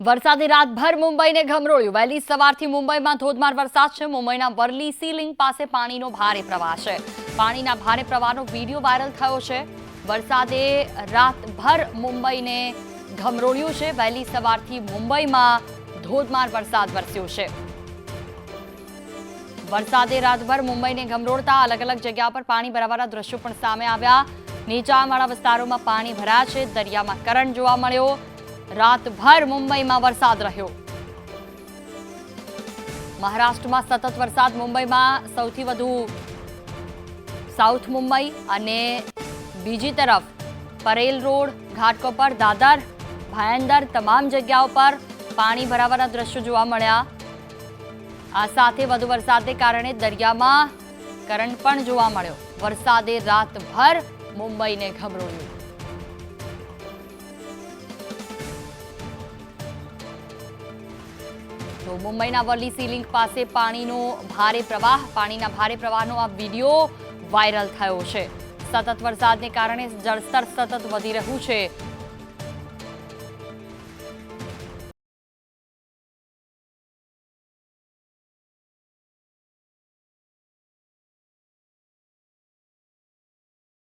વરસાદે રાતભર મુંબઈને ગમરોળ્યું. વહેલી સવારથી મુંબઈમાં ધોધમાર વરસાદ છે. મુંબઈના વરલી સીલિંગ પાસે પાણીનો ભારે પ્રવાહ છે. પાણીના ભારે પ્રવાહનો વીડિયો વાયરલ થયો છે. વરસાદે રાતભર મુંબઈને ગમરોળ્યું છે. વહેલી સવારથી મુંબઈમાં ધોધમાર વરસાદ વરસ્યો છે. વરસાદે રાતભર મુંબઈને ગમરોળતા અલગ અલગ જગ્યા પર પાણી ભરાવાના દ્રશ્યો પણ સામે આવ્યા. નીચાણવાળા વિસ્તારોમાં પાણી ભરાયા છે. દરિયામાં કરંટ જોવા મળ્યો. રાતભર મુંબઈમાં વરસાદ રહ્યો. મહારાષ્ટ્રમાં સતત વરસાદ, મુંબઈમાં સૌથી વધુ સાઉથ મુંબઈ અને બીજી તરફ પરેલ રોડ ઘાટકોપર દાદર, ભાયંદર તમામ જગ્યાઓ પર પાણી ભરાવાના દ્રશ્યો જોવા મળ્યા. આ સાથે વધુ વરસાદને કારણે દરિયામાં કરંટ પણ જોવા મળ્યો. વરસાદે રાતભર મુંબઈને ગમરોળ્યું. તો મુંબઈના વરલી સી લિંક પાસે પાણીનો ભારે પ્રવાહ, પાણીના ભારે પ્રવાહનો આ વીડિયો વાયરલ થયો છે. સતત વરસાદને કારણે જળસ્તર સતત વધી રહ્યું છે.